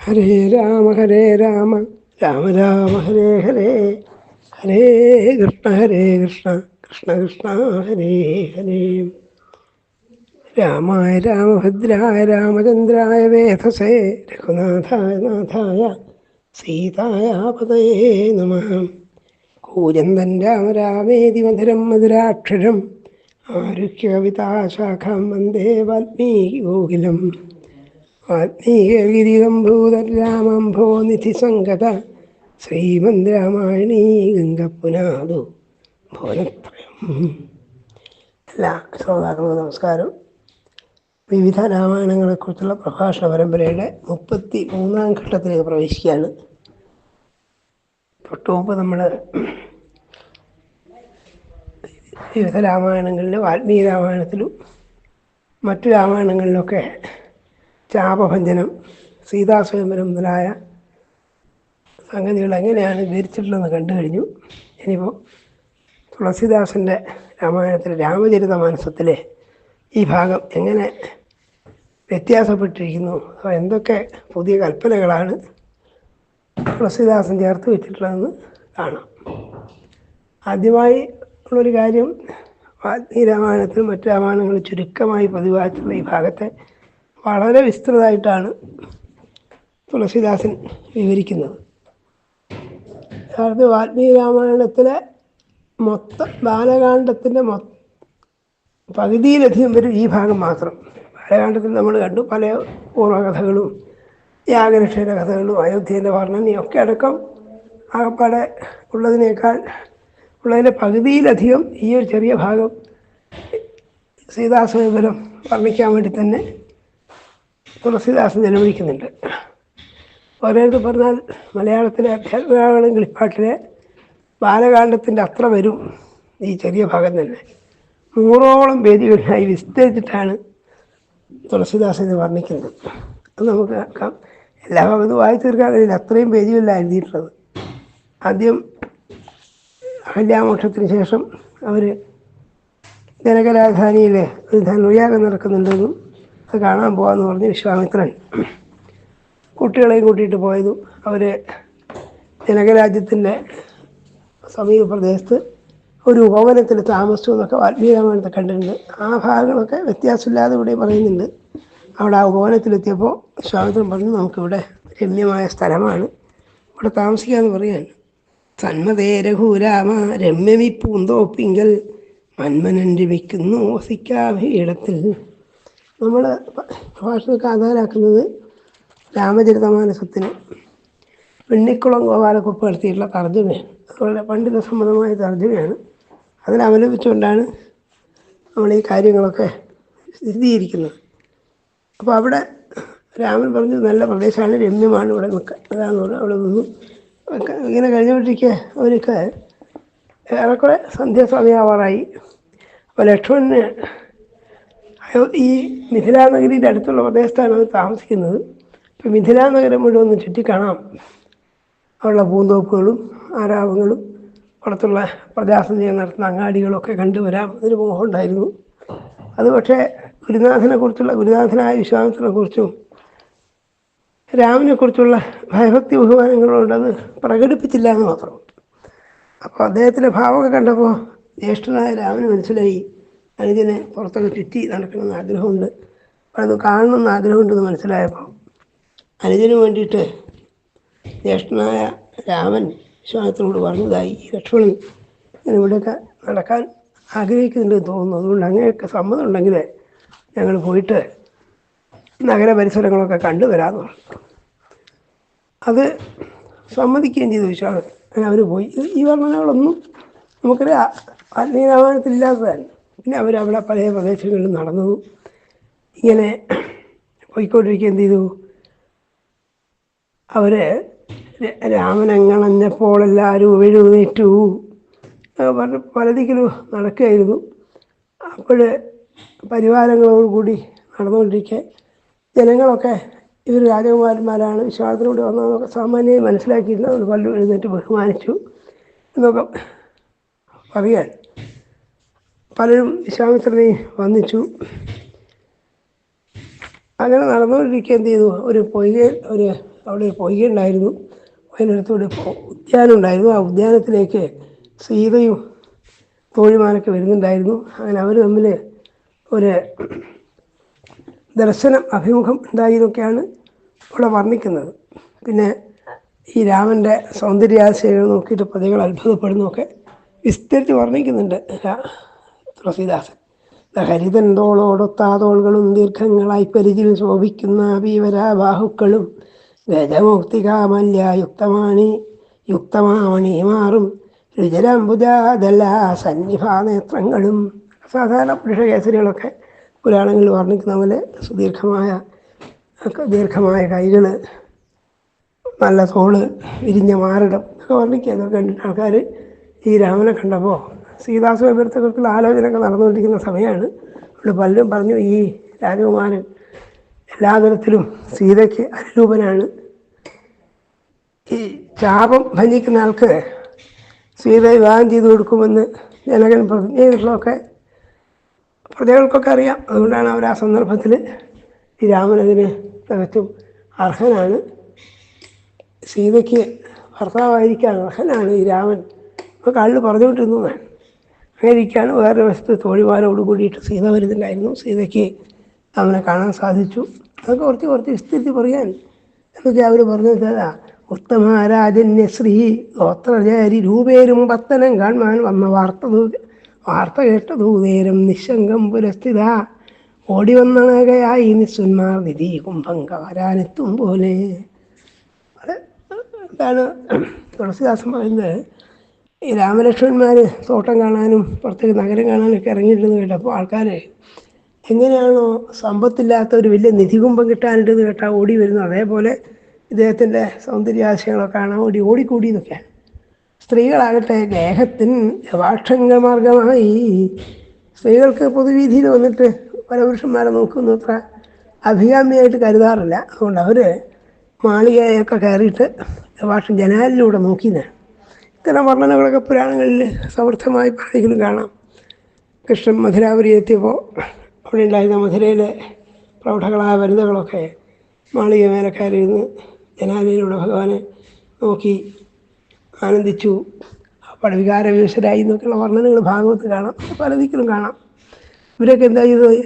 ഹരേ രാമ ഹരേ രാമ രാമ രാമ ഹരേ ഹരേ ഹരേ കൃഷ്ണ ഹരേ കൃഷ്ണ കൃഷ്ണ കൃഷ്ണ ഹരേ ഹരേ. രാമായ രാമഭദ്രായ രാമചന്ദ്രായ വേധസേ രഘുനാഥായ നാഥായ സീതായ പതയേ നമ. കൂജന്തൻ രാമ രാമേതി മധുരം മധുരാക്ഷരം ആരുഹ്യ കവിതാശാഖാം വന്ദേ വാൽമീകി ഗോകുലം. വാൽമീകിരികംഭൂതൻ രാമംഭോ നിധി സംഗത ശ്രീമന്ത് രാമായണീ ഗംഗപ്പുനാദു. ഭോനത്രയം എല്ലാ ശ്രോതാക്കൾക്കും നമസ്കാരം. വിവിധ രാമായണങ്ങളെക്കുറിച്ചുള്ള പ്രഭാഷണ പരമ്പരയുടെ മുപ്പത്തി മൂന്നാം ഘട്ടത്തിലേക്ക് പ്രവേശിക്കുകയാണ്. തൊട്ട് മുമ്പ് നമ്മൾ വിവിധ രാമായണങ്ങളിലും ആത്മീയ രാമായണത്തിലും മറ്റു രാമായണങ്ങളിലൊക്കെ ചാപഭഞ്ജനം സീതാസ്വയംവരം മുതലായ സംഗതികൾ എങ്ങനെയാണ് വിവരിച്ചിട്ടുള്ളതെന്ന് കണ്ടു കഴിഞ്ഞു. ഇനിയിപ്പോൾ തുളസിദാസന്റെ രാമായണത്തിലെ രാമചരിത മാനസത്തിലെ ഈ ഭാഗം എങ്ങനെ വ്യത്യാസപ്പെട്ടിരിക്കുന്നു എന്തൊക്കെ പുതിയ കൽപ്പനകളാണ് തുളസിദാസൻ ചേർത്ത് വെച്ചിട്ടുള്ളതെന്ന് കാണാം. ആദ്യമായി ഉള്ളൊരു കാര്യം വാൽമീകി രാമായണത്തിലും മറ്റു രാമായണങ്ങളും ചുരുക്കമായി പതിവായിട്ടുള്ള ഈ ഭാഗത്തെ വളരെ വിസ്തൃതമായിട്ടാണ് തുളസിദാസൻ വിവരിക്കുന്നത്. യഥാർത്ഥ വാൽമീകി രാമായണത്തിലെ മൊത്ത ബാലകാണ്ഡത്തിന്റെ മൊ പകുതിയിലധികം വരും ഈ ഭാഗം മാത്രം. ബാലകാണ്ഡത്തിൽ നമ്മൾ കണ്ടു പല പൂർവകഥകളും യാഗരക്ഷയുടെ കഥകളും അയോധ്യേന്റെ വർണനയും ഒക്കെ അടക്കം ആകപ്പാടെ ഉള്ളതിനേക്കാൾ ഉള്ളതിന്റെ പകുതിയിലധികം ഈ ഒരു ചെറിയ ഭാഗം സീതാസ്വയംവരം വർണിക്കാൻ വേണ്ടി തന്നെ തുളസിദാസൻ ചെലവഴിക്കുന്നുണ്ട് ഓരോരുത്തർ പറഞ്ഞാൽ മലയാളത്തിലെ അധ്യാത്മരാവണം കിളിപ്പാട്ടിലെ ബാലകാണ്ഡത്തിന്റെ അത്ര വരും ഈ ചെറിയ ഭാഗം തന്നെ. നൂറോളം വേദികളിലായി വിസ്തരിച്ചിട്ടാണ് തുളസിദാസൻ ഇത് വർണിക്കുന്നത്. അത് നമുക്ക് കേൾക്കാം. എല്ലാ ഭാഗത്തും വായിച്ചു തീർക്കാൻ കഴിയില്ല. അത്രയും പേജുകളിലാണ് എഴുതിയിട്ടുള്ളത്. ആദ്യം അഹല്യാമോക്ഷത്തിന് ശേഷം അവർ ജനകരാധാനിയിലെ ഒരു ധനുയാഗം നടക്കുന്നുണ്ടെന്നും അത് കാണാൻ പോകാമെന്ന് പറഞ്ഞ് വിശ്വാമിത്രൻ കുട്ടികളെയും കൂട്ടിയിട്ട് പോയതും അവർ ജനകരാജ്യത്തിന്റെ സമീപ പ്രദേശത്ത് ഒരു ഉപവനത്തിൽ താമസിച്ചു എന്നൊക്കെ ആത്മീയമായിട്ട് കണ്ടിട്ടുണ്ട്. ആ ഭാഗങ്ങളൊക്കെ വ്യത്യാസമില്ലാതെ ഇവിടെ പറയുന്നുണ്ട്. അവിടെ ആ ഉപവനത്തിലെത്തിയപ്പോൾ വിശ്വാമിത്രൻ പറഞ്ഞു നമുക്കിവിടെ രമ്യമായ സ്ഥലമാണ്. ഇവിടെ താമസിക്കാമെന്ന് പറയാണ് സന്മതേ രഘുരാമ രമ്യമി പൂന്തോപ്പിങ്കൽ മന്മനൻ രമിക്കുന്നു വസിക്കാഭീടത്തിൽ നമ്മൾ ഭാഷണക്ക് ആധാരാക്കുന്നത് രാമചരിതമാനസത്തിന് വെണ്ണിക്കുളം ഗോപാലക്കുപ്പ് നടത്തിയിട്ടുള്ള തർജമയാണ്. അതുപോലെ പണ്ഡിത സംബന്ധമായ തർജമയാണ്. അതിലവലംബിച്ചുകൊണ്ടാണ് നമ്മൾ ഈ കാര്യങ്ങളൊക്കെ സ്ഥിരീകരിക്കുന്നത് അപ്പോൾ അവിടെ രാമൻ പറഞ്ഞു നല്ല പ്രദേശമാണ് രമ്യമാണ് ഇവിടെ നിൽക്കുക അതാണ് അവിടെ നിന്നു. ഇങ്ങനെ കഴിഞ്ഞുകൊണ്ടിരിക്കുക അവർക്ക് ഏറെക്കുറെ സന്ധ്യാസമയമാവാറായി. അപ്പോൾ ലക്ഷ്മണന് ഈ മിഥിലാ നഗരിയുടെ അടുത്തുള്ള പ്രദേശത്താണ് അവർ താമസിക്കുന്നത്. ഇപ്പം മിഥിലാ നഗരം മുഴുവൻ ഒന്ന് ചുറ്റിക്കാണാം. അവിടെ പൂന്തോപ്പുകളും ആരാവങ്ങളും പുറത്തുള്ള പ്രജാസഞ്ചയം നടത്തുന്ന അങ്ങാടികളൊക്കെ കണ്ടുവരാം. അതിന് മോഹമുണ്ടായിരുന്നു അത് പക്ഷേ ഗുരുനാഥനെ കുറിച്ചുള്ള ഗുരുനാഥനായ വിശ്വാസത്തിനെ കുറിച്ചും രാമനെക്കുറിച്ചുള്ള ഭയഭക്തി ബഹുമാനങ്ങളുണ്ട് അത് പ്രകടിപ്പിച്ചില്ല എന്ന് മാത്രം അപ്പോൾ അദ്ദേഹത്തിന്റെ ഭാവമൊക്കെ കണ്ടപ്പോൾ ജ്യേഷ്ഠനായ രാമന് മനസ്സിലായി. അനുജനെ പുറത്തൊക്കെ ചുറ്റി നടക്കണമെന്ന് ആഗ്രഹമുണ്ട്. അത് കാണണമെന്ന് ആഗ്രഹമുണ്ടെന്ന് മനസ്സിലായപ്പോൾ അനുജന് വേണ്ടിയിട്ട് ജ്യേഷ്ഠനായ രാമൻ വിശ്വാസത്തിനോട് പറഞ്ഞതായി ഈ ലക്ഷ്മണൻ ഇവിടെയൊക്കെ നടക്കാൻ ആഗ്രഹിക്കുന്നുണ്ടെന്ന് തോന്നുന്നു. അതുകൊണ്ട് അങ്ങനെയൊക്കെ സമ്മതം ഉണ്ടെങ്കിൽ ഞങ്ങൾ പോയിട്ട് നഗര പരിസരങ്ങളൊക്കെ കണ്ടുവരാമെന്ന് പറഞ്ഞു. അത് സമ്മതിക്കുകയും ചെയ്തു വിശ്വാസം അങ്ങനെ അവർ പോയി. ഈ വർണനകളൊന്നും അന്യരാമായണത്തിൽ രാമായണത്തിലില്ലാത്തതാണ് പിന്നെ അവരവിടെ പല പ്രദേശങ്ങളിൽ നടന്നു. ഇങ്ങനെ പോയിക്കൊണ്ടിരിക്കുക എന്ത് ചെയ്തു അവർ രാമനങ്ങളഞ്ഞപ്പോൾ എല്ലാവരും എഴുന്നേറ്റു പറഞ്ഞ് പലതിക്കലും നടക്കുകയായിരുന്നു. അപ്പോൾ പരിവാരങ്ങളോട് കൂടി നടന്നുകൊണ്ടിരിക്കെ. ജനങ്ങളൊക്കെ ഇവർ രാജകുമാരന്മാരാണ് വിശ്വാസത്തിലൂടെ വന്നതെന്നൊക്കെ സാമാന്യമായി മനസ്സിലാക്കിയിരുന്നു അതുകൊണ്ട് പലരും എഴുന്നേറ്റ് ബഹുമാനിച്ചു എന്നൊക്കെ പറയാൻ പലരും വിശ്വാമിത്രനെ വന്നിച്ചു അങ്ങനെ നടന്നുകൊണ്ടിരിക്കുക എന്ത് ചെയ്തു? ഒരു പൊയ്ക ഒരു അവിടെ ഒരു പൊയ്ക ഉണ്ടായിരുന്നു അതിനടുത്തൂടെ ഉദ്യാനം ഉണ്ടായിരുന്നു ആ ഉദ്യാനത്തിലേക്ക് സീതയും തോഴിമാനൊക്കെ വരുന്നുണ്ടായിരുന്നു. അങ്ങനെ അവർ തമ്മിൽ ഒരു ദർശനം അഭിമുഖം ഉണ്ടായി എന്നൊക്കെയാണ് ഇവിടെ വർണിക്കുന്നത്. പിന്നെ ഈ രാമന്റെ സൗന്ദര്യാശയങ്ങൾ നോക്കിയിട്ട് പ്രതികൾ അത്ഭുതപ്പെടുന്നതൊക്കെ വിസ്തരിച്ച് വർണിക്കുന്നുണ്ട്. തുളസീദാസൻ ഹരിതന്തോളോടൊത്താതോളുകളും ദീർഘങ്ങളായി പരിചിൽ ശോഭിക്കുന്ന ഭീവരാബാഹുക്കളും ഗജമൗക്തികാമല്യ യുക്തമാണി യുക്തമാമണി മാറും. രുചരാംബുജാദല സന്നിഭാനേത്രങ്ങളും സാധാരണ പുരുഷകേസരികളൊക്കെ പുരാണങ്ങളിൽ വർണിക്കുന്ന പോലെ സുദീർഘമായ ദീർഘമായ കൈകൾ നല്ല തോൾ വിരിഞ്ഞ മാറിടം ഒക്കെ വർണിക്കുക അതൊക്കെ കണ്ടിട്ട് ആൾക്കാർ ഈ രാമനെ കണ്ടപ്പോൾ സീതാസ്വയപ്പെടുത്തക്കുറിച്ചുള്ള ആലോചനകൾ നടന്നുകൊണ്ടിരിക്കുന്ന സമയമാണ്. അവിടെ പലരും പറഞ്ഞു ഈ രാജകുമാരൻ എല്ലാ തരത്തിലും സീതയ്ക്ക് അനുരൂപനാണ്. ഈ ചാപം ഭഞ്ജിക്കുന്ന ആൾക്ക് സീത വിവാഹം ചെയ്തു കൊടുക്കുമെന്ന് ജനകൻ പ്രതിജ്ഞ ചെയ്തിട്ടുള്ളതൊക്കെ പ്രജകൾക്കൊക്കെ അറിയാം. അതുകൊണ്ടാണ് അവർ ആ സന്ദർഭത്തിൽ ഈ രാമൻ അതിന് തികച്ചും അർഹനാണ്. സീതയ്ക്ക് ഭർത്താവായിരിക്കാൻ അർഹനാണ് ഈ രാമൻ. ഇപ്പോൾ കള്ളു പറഞ്ഞുകൊണ്ടിരുന്നതാണ് അങ്ങനെ ഇരിക്കുകയാണ് വേറെ വശത്ത് തോഴിമാരോട് കൂടിയിട്ട് സീത വരുന്നുണ്ടായിരുന്നു സീതയ്ക്ക് അവനെ കാണാൻ സാധിച്ചു. അതൊക്കെ കുറച്ച് കുറച്ച് വിസ്തരിച്ച് പറയാൻ. എന്നൊക്കെ അവർ പറഞ്ഞു വെച്ചാൽ ഉത്തമരാജന്യ ശ്രീ ഗോത്രചാരി രൂപേരും പത്തനം കാണുവാൻ വന്ന വാർത്ത വാർത്ത കേട്ട ദൂതേരം നിശങ്കം പുരസ്ഥിത ഓടി വന്നണകയായി നിസ്സുന്മാർ നിധി കുംഭം വരാനെത്തും പോലെ. അത് എന്താണ് തുളസിദാസൻ പറയുന്നത് ഈ രാമലക്ഷ്മണന്മാർ തോട്ടം കാണാനും പുറത്തേക്ക് നഗരം കാണാനും ഒക്കെ ഇറങ്ങിയിട്ടെന്ന് കേട്ടപ്പോൾ ആൾക്കാരെ എങ്ങനെയാണോ സമ്പത്തില്ലാത്ത ഒരു വലിയ നിധികുംഭം കിട്ടാനുണ്ടെന്ന് കേട്ടാൽ ഓടി വരുന്നു അതേപോലെ ഇദ്ദേഹത്തിന്റെ സൗന്ദര്യാശയങ്ങളൊക്കെ കാണാൻ ഓടി ഓടിക്കൂടി എന്നൊക്കെയാണ് സ്ത്രീകളാകട്ടെ ദേഹത്തിന് മാർഗമായി. സ്ത്രീകൾക്ക് പൊതുവീതിയിൽ വന്നിട്ട് പല പുരുഷന്മാരെ നോക്കുന്നു അത്ര അഭികാമ്യമായിട്ട് കരുതാറില്ല. അതുകൊണ്ട് അവർ മാളികയൊക്കെ കയറിയിട്ട് വാഷം ജനാലിലൂടെ നോക്കിയെന്നാണ്. ഇത്തരം വർണനകളൊക്കെ പുരാണങ്ങളിൽ സമൃദ്ധമായി പറയുന്നത് കാണാം. കൃഷ്ണൻ മധുരാപുരി എത്തിയപ്പോൾ അവിടെ ഉണ്ടായിരുന്ന മധുരയിലെ പ്രൗഢകളായ വനിതകളൊക്കെ മാളിക മേലക്കാരിരുന്ന് ജനാലയിലൂടെ ഭഗവാനെ നോക്കി ആനന്ദിച്ചു. അപ്പോൾ വികാരവിവശരായി എന്നൊക്കെയുള്ള വർണനകൾ ഭാഗവത്ത് കാണാം. പല ദിക്കിലും കാണാം. ഇവരൊക്കെ എന്താ ചെയ്തത്?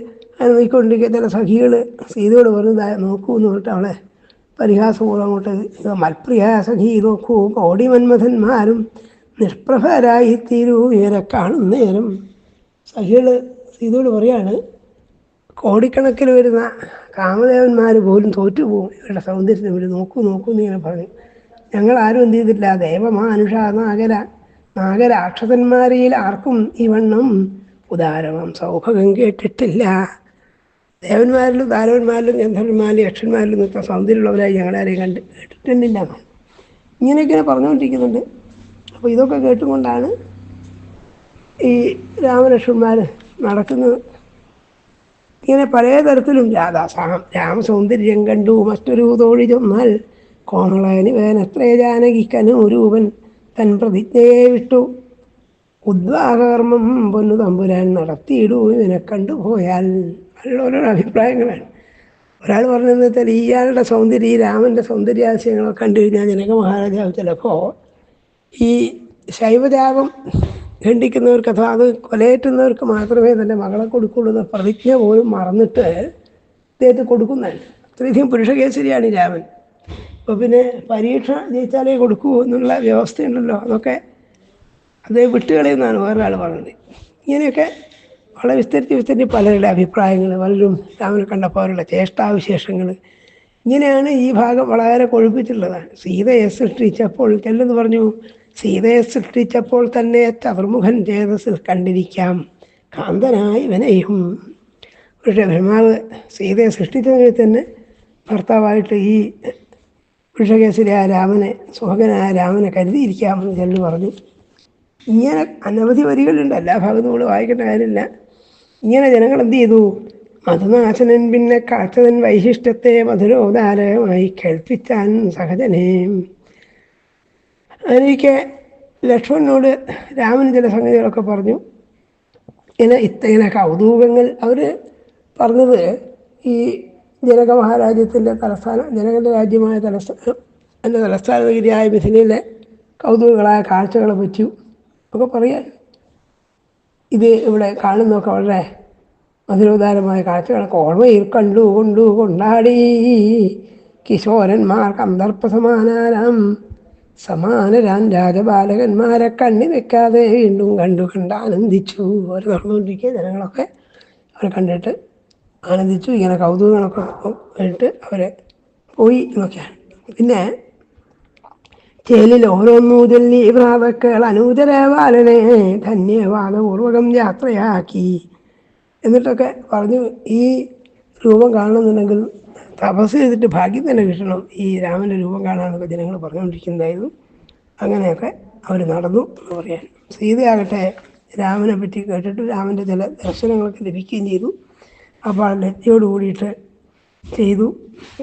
അങ്ങനെ നോക്കിക്കൊണ്ടിരിക്കുക ചില സഖികൾ സീതയോട് പറഞ്ഞതായ നോക്കൂ എന്ന് പറഞ്ഞിട്ട് അവളെ പരിഹാസപൂർവം അങ്ങോട്ട് ഇത്. മൽപ്രിയ സഖി നോക്കൂ. കോടി മന്മഥന്മാരും നിഷ്പ്രഭരായി തീരൂ. ഇവരെ കാണും നേരം. സീതോട് പറയാണ് കോടിക്കണക്കിന് വരുന്ന കാമദേവന്മാർ പോലും തോറ്റുപോകും. ഇവരുടെ സൗന്ദര്യത്തിന് ഇവർ നോക്കൂ നോക്കൂ എന്ന് ഇങ്ങനെ പറഞ്ഞു. ഞങ്ങൾ ആരും എന്ത് ചെയ്തിട്ടില്ല. ദേവമാനുഷ നാഗര നാഗരാക്ഷസന്മാരിൽ ആർക്കും ഈ വണ്ണം ഉദാരമം സൗഭകം കേട്ടിട്ടില്ല. ദേവന്മാരിലും ദാരവന്മാരിലും ഗന്ധർവന്മാരിലും യക്ഷന്മാരിലും നിത്ര സൗന്ദര്യമുള്ളവരായി ഞങ്ങളാരെയും കണ്ട് കേട്ടിട്ടില്ല. ഇങ്ങനെയൊക്കെ പറഞ്ഞുകൊണ്ടിരിക്കുന്നുണ്ട്. അപ്പോൾ ഇതൊക്കെ കേട്ടുകൊണ്ടാണ് ഈ രാമലക്ഷ്മന്മാർ നടക്കുന്നത്. ഇങ്ങനെ പല തരത്തിലും രാമസൗന്ദര്യം കണ്ടു. മറ്റൊരു തോഴി ചെന്നാൽ കോമളയന് വേനത്രേ ജാനകിക്കനു രൂപൻ തൻ പ്രതിജ്ഞയെ വിട്ടു. ഉദ്വാഹകർമ്മം പൊന്നു തമ്പുരാൻ നടത്തിയിടൂ. ഇതിനെ കണ്ടുപോയാൽ അതിലുള്ള ഓരോ അഭിപ്രായങ്ങളാണ് ഒരാൾ പറഞ്ഞതെന്ന് വെച്ചാൽ ഇയാളുടെ സൗന്ദര്യം ഈ രാമന്റെ സൗന്ദര്യാശയങ്ങളൊക്കെ കണ്ടു കഴിഞ്ഞാൽ ജനക മഹാരാജാവ് ചിലപ്പോൾ ഈ ശൈവജാപം ഖണ്ഡിക്കുന്നവർക്ക് അഥവാ അത് കൊലയേറ്റുന്നവർക്ക് മാത്രമേ തന്റെ മകളെ കൊടുക്കുള്ളൂ എന്ന പ്രതിജ്ഞ പോലും മറന്നിട്ട് ഇദ്ദേഹത്തെ കൊടുക്കുന്നതാണ് അത്രയധികം പുരുഷകേസരിയാണ് ഈ രാമൻ. അപ്പോൾ പിന്നെ പരീക്ഷ ജയിച്ചാലേ കൊടുക്കൂ എന്നുള്ള വ്യവസ്ഥയുണ്ടല്ലോ. അതൊക്കെ അതേ വിട്ടുകളയെന്നാണ് വേറൊരാൾ പറഞ്ഞത്. ഇങ്ങനെയൊക്കെ വളരെ വിസ്തരിച്ച് വിസ്തരിച്ച് പലരുടെ അഭിപ്രായങ്ങൾ പലരും രാമനെ കണ്ടപ്പോൾ അവരുടെ ചേഷ്ടാവിശേഷങ്ങൾ. ഇങ്ങനെയാണ് ഈ ഭാഗം വളരെ കൊഴുപ്പിച്ചിട്ടുള്ളതാണ് സീതയെ സൃഷ്ടിച്ചപ്പോൾ ചെല്ലെന്ന് പറഞ്ഞു സീതയെ സൃഷ്ടിച്ചപ്പോൾ തന്നെ ചതുർമുഖൻ ചേതസ് കണ്ടിരിക്കാം. കാന്തനായി വിനയും. പക്ഷേ ബ്രഹ്മാവ് സീതയെ സൃഷ്ടിച്ച സമയത്ത് തന്നെ ഭർത്താവായിട്ട് ഈ വൃഷകേസരിയായ രാമനെ സുഹകനായ രാമനെ കരുതിയിരിക്കാമെന്ന് ചെല്ലു പറഞ്ഞു. ഇങ്ങനെ അനവധി വരികളുണ്ട്. എല്ലാ ഭാഗത്തും നമ്മൾ വായിക്കേണ്ട കാര്യമില്ല. ഇങ്ങനെ ജനങ്ങൾ എന്ത് ചെയ്തു? മധുനാശനൻ പിന്നെ കാച്ചതൻ വൈശിഷ്ടത്തെ മധുരോദാരമായി കേൾപ്പിച്ചാൻ സഹജനെ. അതിനൊക്കെ ലക്ഷ്മണനോട് രാമൻ ചില സംഗതികളൊക്കെ പറഞ്ഞു. ഇങ്ങനെ ഇത്തങ്ങനെ കൗതുകങ്ങൾ. അവർ പറഞ്ഞത് ഈ ജനക മഹാരാജ്യത്തിന്റെ തലസ്ഥാനം ജനകന്റെ രാജ്യമായ തലസ്ഥാനം എന്റെ തലസ്ഥാന നഗരിയായ മിഥിലയിലെ കൗതുകങ്ങളായ കാഴ്ചകളെ പറ്റിയും ഒക്കെ പറയാൻ ഇത് ഇവിടെ കാണുന്നൊക്കെ വളരെ മധുരോദാരമായ കാഴ്ചകളൊക്കെ ഓർമ്മയിൽ കണ്ടു കൊണ്ടു കൊണ്ടാടി. കിശോരന്മാർ കന്ദർപ്പ സമാനാരാം സമാനരാൻ രാജബാലകന്മാരെ കണ്ണി വെക്കാതെ വീണ്ടും കണ്ടു കണ്ട് ആനന്ദിച്ചു. അവർ നടന്നുകൊണ്ടിരിക്കുക ജനങ്ങളൊക്കെ അവരെ കണ്ടിട്ട് ആനന്ദിച്ചു. ഇങ്ങനെ കൗതുകങ്ങളൊക്കെ ആയിട്ട് അവരെ പോയി എന്നൊക്കെയാണ്. പിന്നെ ചേലിൽ ഓരോന്നു നീ പ്രാതക്കൾ അനൂതരവാലനെ ധന്യവാദപൂർവകം യാത്രയാക്കി. എന്നിട്ടൊക്കെ പറഞ്ഞു ഈ രൂപം കാണണമെന്നുണ്ടെങ്കിൽ തപസ് ചെയ്തിട്ട് ഭാഗ്യം തന്നെ കിട്ടണം. ഈ രാമന്റെ രൂപം കാണാനൊക്കെ ജനങ്ങൾ പറഞ്ഞുകൊണ്ടിരിക്കുന്നതായിരുന്നു. അങ്ങനെയൊക്കെ അവർ നടന്നു എന്ന് പറയാൻ. സീതയാകട്ടെ രാമനെ പറ്റി കേട്ടിട്ട് രാമന്റെ ചില ദർശനങ്ങളൊക്കെ ലഭിക്കുകയും ചെയ്തു. അപ്പോൾ ലജ്ജയോട് കൂടിയിട്ട് ചെയ്തു.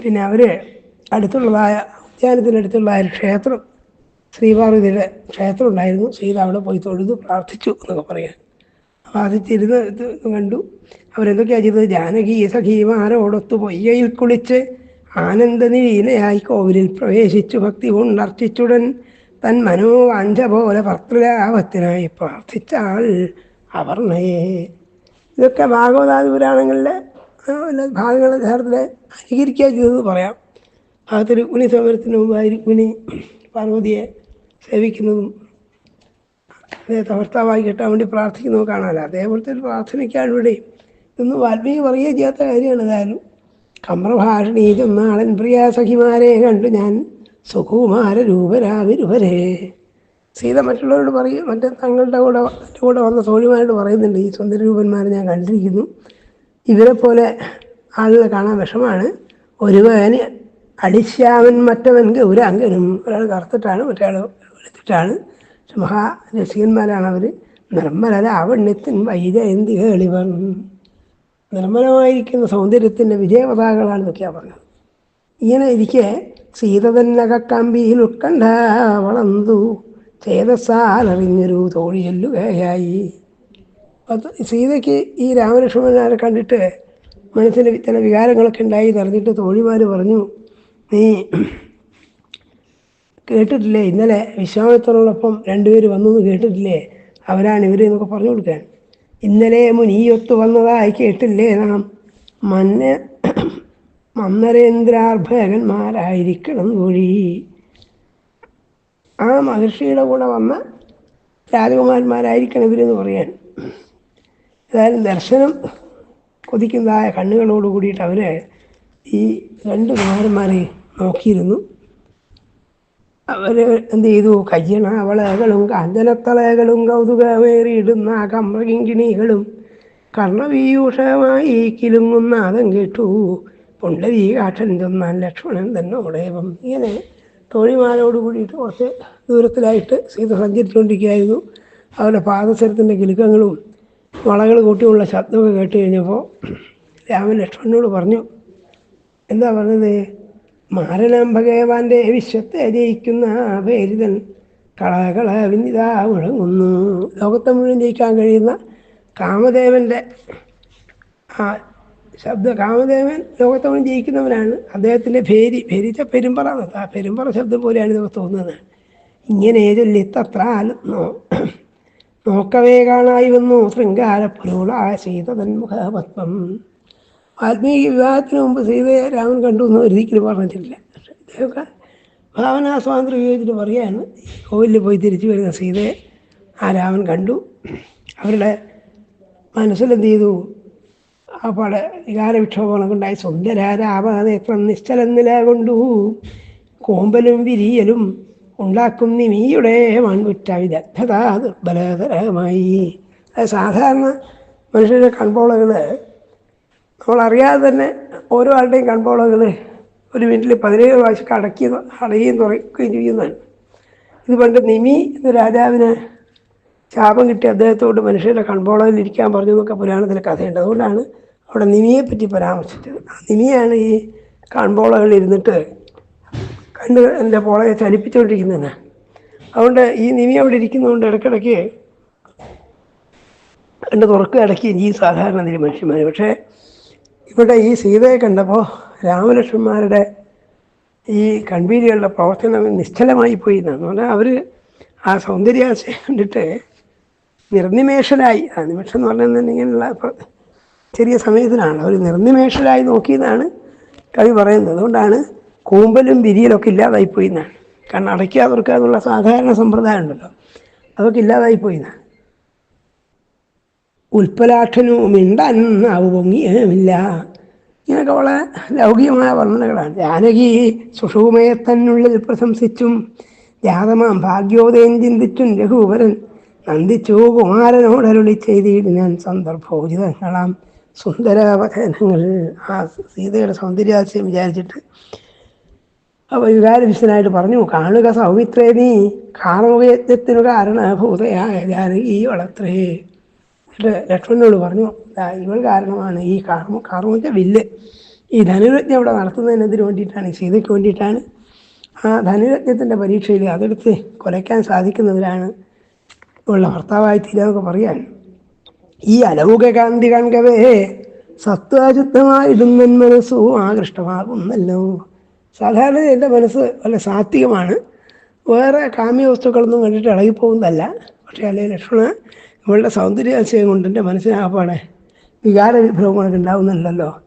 പിന്നെ അവർ അടുത്തുള്ളതായ ഉദ്യാനത്തിനടുത്തുള്ളതായ ഒരു ക്ഷേത്രം ശ്രീപാർവതിയുടെ ക്ഷേത്രം ഉണ്ടായിരുന്നു സീത അവിടെ പോയി തൊഴുതു പ്രാർത്ഥിച്ചു എന്നൊക്കെ പറയാൻ. പ്രാർത്ഥിച്ചിരുന്ന് ഇത് കണ്ടു. അവരെന്തൊക്കെയാ ചെയ്തത്? ജാനകി സഖീമാരോടൊത്തു പൊയ്യയിൽ കുളിച്ച് ആനന്ദനിലീനയായി കോവിലിൽ പ്രവേശിച്ചു. ഭക്തി ഉണർച്ചിച്ചുടൻ തൻ മനോവാഞ്ച പോലെ ഭർത്തൃലാഭത്തിനായി പ്രാർത്ഥിച്ചാൽ അവർണയെ ഇതൊക്കെ ഭാഗവതാദി പുരാണങ്ങളിലെ ആ, ഭാഗങ്ങളെ ചേർത്തിലെ അനുകരിക്കുക ചെയ്തത് പറയാം. ഭാഗത്ത് രുക്മിണി സമരത്തിന് മുമ്പായി രുക്മിണി പാർവതിയെ സേവിക്കുന്നതും അദ്ദേഹത്തെ ഭർത്താവായി കിട്ടാൻ വേണ്ടി പ്രാർത്ഥിക്കുന്നതും കാണാനല്ല അതേപോലത്തെ ഒരു പ്രാർത്ഥനയ്ക്കാണ് ഇവിടെ ഇതൊന്നും വാൽമീകി പറയുകയും ചെയ്യാത്ത കാര്യമാണ്. ഏതായാലും കമ്രഭാഷണീ ചെന്നാളൻ പ്രിയ സഖിമാരെ കണ്ടു ഞാൻ. സുകുമാര രൂപരാവിരുവരേ സീത മറ്റുള്ളവരോട് പറയും. മറ്റേ തങ്ങളുടെ കൂടെ കൂടെ വന്ന തോഴിമാരോട് പറയുന്നുണ്ട്. ഈ സുന്ദരരൂപന്മാരെ ഞാൻ കണ്ടിരിക്കുന്നു. ഇവരെ പോലെ ആളുകളെ കാണാൻ വിഷമാണ്. ഒരുവന് അടിശ്യാമൻ മറ്റവൻ ഗൗരാങ്കനും ഒരാൾ കറുത്തിട്ടാണ് മറ്റേ വെളുത്തിട്ടാണ് പക്ഷെ മഹാ രസികന്മാരാണ് അവർ നിർമ്മല വൈര വൈജയന്തി കേളിവൻ നിർമ്മലമായിരിക്കുന്ന സൗന്ദര്യത്തിന്റെ വിജയപതാകളാണ് എന്നൊക്കെയാണ് പറഞ്ഞത്. ഇങ്ങനെ ഇരിക്കെ സീത തന്നെ കക്കാമ്പിയിൽ ഉത്കണ്ഠ വളർന്നു ചേതസാലറിഞ്ഞൊരു തോഴിയല്ലുകയായി. സീതയ്ക്ക് ഈ രാമലക്ഷ്മണനെ കണ്ടിട്ട് മനസ്സിൽ ചില വികാരങ്ങളൊക്കെ ഉണ്ടായി നിറഞ്ഞിട്ട് തോഴിമാർ പറഞ്ഞു നീ കേട്ടിട്ടില്ലേ? ഇന്നലെ വിശ്വാമിത്രനോടൊപ്പം രണ്ടുപേര് വന്നു എന്ന് കേട്ടിട്ടില്ലേ? അവരാണ് ഇവർ എന്നൊക്കെ പറഞ്ഞു കൊടുക്കാൻ. ഇന്നലെ മുനിയൊത്തു വന്നതായി കേട്ടില്ലേ നാം? മന്ന മന്ദരേന്ദ്രാർഭകന്മാരായിരിക്കണം കൂടി ആ മഹർഷിയുടെ കൂടെ വന്ന രാജകുമാരന്മാരായിരിക്കണം ഇവരെന്ന് പറയാൻ. ഏതായാലും ദർശനം കൊതിക്കുന്നതായ കണ്ണുകളോട് കൂടിയിട്ട് അവർ ഈ രണ്ട് കുമാരന്മാരെ നോക്കിയിരുന്നു. അവർ എന്ത് ചെയ്തു കയ്യണാവളകളും കാഞ്ചനത്തളകളും കൗതുകമേറിയിടുന്ന കമ്രകിങ്കിണികളും കർണവീയൂഷമായി കിലുങ്ങുന്ന അതം കേട്ടു. പുണ്ടരീ കാക്ഷൻ ചെന്നാൽ ലക്ഷ്മണൻ ഉടയവം ഇങ്ങനെ തോഴിമാരോട് കൂടിയിട്ട് കുറച്ച് ദൂരത്തിലായിട്ട് സീത സഞ്ചരിച്ചുകൊണ്ടിരിക്കുകയായിരുന്നു. അവരുടെ പാദസരത്തിന്റെ കിലുക്കങ്ങളും വളകൾ കൂട്ടിയുള്ള ശബ്ദമൊക്കെ കേട്ട് കഴിഞ്ഞപ്പോൾ രാമൻ ലക്ഷ്മണനോട് പറഞ്ഞു എന്താ പറഞ്ഞത്? മാരനാം ഭഗവാന്റെ വിശ്വത്തെ ജയിക്കുന്ന പേരിതൻ കളകള വിനിതാ മുഴങ്ങുന്നു. ലോകത്തെ മുഴുവൻ ജയിക്കാൻ കഴിയുന്ന കാമദേവന്റെ ആ ശബ്ദ കാമദേവൻ ലോകത്തെ മുഴുവൻ ജയിക്കുന്നവനാണ്. അദ്ദേഹത്തിന്റെ ഭേരി ഭേരിച്ച പെരുമ്പറ ആ പെരുമ്പറ ശബ്ദം പോലെയാണ് നമുക്ക് തോന്നുന്നത്. ഇങ്ങനെ ചൊല്ലി തത്ര നോക്കവേ കാണായി വന്നു. ശൃംഗാരപ്പുരുളായ സീതതൻ മുഖപത്മം. വാൽമീകി വിവാഹത്തിന് മുമ്പ് സീതയെ രാമൻ കണ്ടു എന്ന് ഒരിക്കലും പറഞ്ഞിട്ടില്ല. ഇദ്ദേഹമൊക്കെ ഭാവനാ സ്വാതന്ത്ര്യം ഉപയോഗിച്ചിട്ട് പറയാണ് കോവിലിൽ പോയി തിരിച്ചു വരുന്ന സീതയെ ആ രാമൻ കണ്ടു. അവരുടെ മനസ്സിലെന്ത് ചെയ്തു? ആ പട വികാരവിക്ഷോഭങ്ങളൊക്കെ ഉണ്ടായി. സുന്ദര രാമനേത്രം നിശ്ചലം നില കൊണ്ടു. കോമ്പലും വിരിയലും ഉണ്ടാക്കും നിമിയുടെ മൺകുറ്റ വിദഗ്ധത അത് സാധാരണ മനുഷ്യരുടെ കൺപോളകൾ നമ്മളറിയാതെ തന്നെ ഓരോ ആളുടെയും കൺപോളകൾ ഒരു മിനിറ്റിൽ പതിനേഴ് പ്രാവശ്യം അടക്കി അടയുകയും തുറക്കുകയും ചെയ്യുന്നതാണ്. ഇത് പണ്ട് നിമി എന്ന രാജാവിന് ശാപം കിട്ടി അദ്ദേഹത്തോട് മനുഷ്യരുടെ കൺപോളയിൽ ഇരിക്കാൻ പറഞ്ഞു എന്നൊക്കെ പുരാണത്തിൽ കഥയുണ്ട്. അതുകൊണ്ടാണ് അവിടെ നിമിയെ പറ്റി പരാമർശിച്ചത്. ആ നിമിയാണ് ഈ കൺപോളകളിൽ ഇരുന്നിട്ട് കണ്ണ് എന്റെ പോളയെ ചലിപ്പിച്ചുകൊണ്ടിരിക്കുന്നതിന് അതുകൊണ്ട് ഈ നിമി അവിടെ ഇരിക്കുന്നതുകൊണ്ട് ഇടയ്ക്കിടയ്ക്ക് കണ്ട് തുറക്കുക ഇടയ്ക്ക് ഈ സാധാരണ നില മനുഷ്യന്മാർ പക്ഷേ ഇവിടെ ഈ സീതയെ കണ്ടപ്പോൾ രാമലക്ഷ്മന്മാരുടെ ഈ കൺവീരികളുടെ പ്രവർത്തനം നിശ്ചലമായി പോയി എന്നാണ്. പറഞ്ഞാൽ അവർ ആ സൗന്ദര്യാശയം കണ്ടിട്ട് നിർനിമേഷരായി. ആ നിമിഷം എന്ന് പറഞ്ഞാൽ ഇങ്ങനെയുള്ള ചെറിയ സമയത്തിനാണ് അവർ നിർനിമേഷരായി നോക്കിയതാണ് കവി പറയുന്നത്. അതുകൊണ്ടാണ് കൂമ്പലും വിരിയലൊക്കെ ഇല്ലാതായിപ്പോയി എന്നാണ്. കാരണം അടയ്ക്കാതെ എന്നുള്ള സാധാരണ സമ്പ്രദായം ഉണ്ടല്ലോ. അതൊക്കെ ഇല്ലാതായിപ്പോയി എന്നാണ്. ഉൽപ്പലാക്ഷനും മിണ്ടാൻ നാവ് പൊങ്ങിയുമില്ല ഇങ്ങനെയൊക്കെ വളരെ ലൗകികമായ വർണനകളാണ്. ജാനകി സുഷുമയെ തന്നുള്ളിൽ പ്രശംസിച്ചും ജാതമാം ഭാഗ്യോദയം ചിന്തിച്ചും രഘുവരൻ നന്ദിച്ചു കുമാരനോടരുളി ചെയ്തിടിനാൻ സന്ദർഭോചിതങ്ങളാം. സുന്ദരവചനങ്ങൾ ആ സീതയുടെ സൗന്ദര്യാശയം വിചാരിച്ചിട്ട് അപ്പോൾ വികാരവിശനായിട്ട് പറഞ്ഞു കാണുക സൗമിത്രേ നീ കാർമുകയജ്ഞത്തിനു കാരണഭൂതയായ ജാനകി വളർത്തേ. എന്നിട്ട് ലക്ഷ്മണനോട് പറഞ്ഞു ഇവൻ കാരണമാണ് ഈ കാർമ കാർമുക വില്ല്. ഈ ധനുരജ്ഞ അവിടെ നടത്തുന്നതിനെതിന് വേണ്ടിയിട്ടാണ് സീതയ്ക്ക് വേണ്ടിയിട്ടാണ്. ആ ധനുരജ്ഞത്തിന്റെ പരീക്ഷയിൽ അതെടുത്ത് കുലയ്ക്കാൻ സാധിക്കുന്നതിലാണ് ഉള്ള ഭർത്താവായി തീരാന്നൊക്കെ പറയാൻ. ഈ അലൗക കാന്തി കൺകവേ സത്വാചുദ്ധമായിടുന്നൻ മനസ്സു ആകൃഷ്ടമാകുന്നല്ലോ സാധാരണ എന്റെ മനസ്സ് വളരെ സാത്വികമാണ്. വേറെ കാമ്യ വസ്തുക്കളൊന്നും കണ്ടിട്ട് ഇളകിപ്പോകുന്നതല്ല. പക്ഷേ അല്ലെ ലക്ഷ്മണ? ഇവളുടെ സൗന്ദര്യാശയം കൊണ്ട് എന്റെ മനസ്സിനാപ്പാടെ വികാര വിഭവങ്ങളൊക്കെ ഉണ്ടാവുന്നുണ്ടല്ലോ.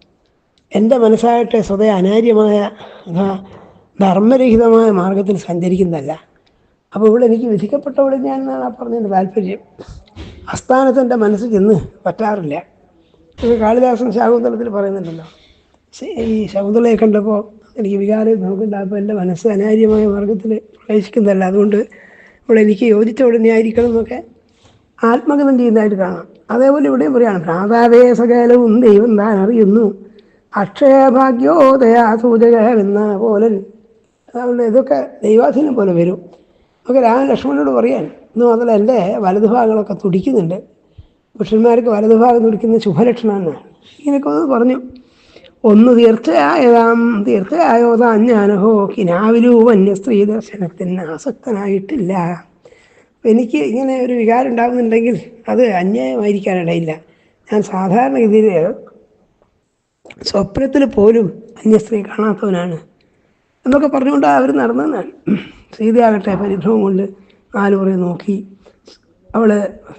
എന്റെ മനസ്സായിട്ട് സ്വതേ അനാര്യമായ അഥവാ ധർമ്മരഹിതമായ മാർഗത്തിൽ സഞ്ചരിക്കുന്നതല്ല. അപ്പോൾ ഇവിടെ എനിക്ക് വിധിക്കപ്പെട്ടവിടെ ഞാൻ എന്നാണ് ആ പറഞ്ഞതിന്റെ താല്പര്യം. അസ്ഥാനത്ത് എന്റെ മനസ്സ് ചെന്ന് പറ്റാറില്ല. ഇത് കാളിദാസൻ ശാകുന്തളത്തിൽ പറയുന്നുണ്ടല്ലോ. ഈ ശകുന്തളയെ കണ്ടപ്പോൾ എനിക്ക് വികാരം നോക്കുന്നുണ്ടായപ്പോൾ എന്റെ മനസ്സ് അനാര്യമായ മാർഗത്തിൽ പ്രവേശിക്കുന്നതല്ല. അതുകൊണ്ട് ഇവിടെ എനിക്ക് യോജിച്ച ഉടനെ ആയിരിക്കണം എന്നൊക്കെ ആത്മകഥം ചെയ്യുന്നതായിട്ട് കാണാം. അതേപോലെ ഇവിടെ പറയാണ് ഭ്രാതാവേ സകലവും ദൈവം താൻ അറിയുന്നു. അക്ഷയഭാഗ്യോദയാ സൂചക എന്ന പോലെ അതുകൊണ്ട് ഇതൊക്കെ ദൈവാധീനം പോലെ വരും. ഒക്കെ രാമൻ ലക്ഷ്മണനോട് പറയാൻ ഇന്ന് മുതൽ എന്റെ വലതുഭാഗങ്ങളൊക്കെ തുടിക്കുന്നുണ്ട്. പുരുഷന്മാർക്ക് വലതുഭാഗം തുടിക്കുന്ന ശുഭലക്ഷണമാണ്. ഇങ്ങനെയൊക്കെ ഒന്ന് പറഞ്ഞു. ഒന്ന് തീർച്ചയായതാം തീർച്ചയായോതാ ഞാനഹോ കിനാവിലൂ വന്യ സ്ത്രീ ദർശനത്തിന് ആസക്തനായിട്ടില്ല. എനിക്ക് ഇങ്ങനെ ഒരു വികാരം ഉണ്ടാകുന്നുണ്ടെങ്കിൽ അത് അന്യായമായിരിക്കാനിടയില്ല. ഞാൻ സാധാരണഗതിയിൽ സ്വപ്നത്തിൽ പോലും അന്യസ്ത്രീ കാണാത്തവനാണ്. എന്നൊക്കെ പറഞ്ഞുകൊണ്ട് അവർ നടന്നതാണ്. സീതയാകട്ടെ പരിഭ്രമം കൊണ്ട് നാലു പുറകെ നോക്കി. അവൾ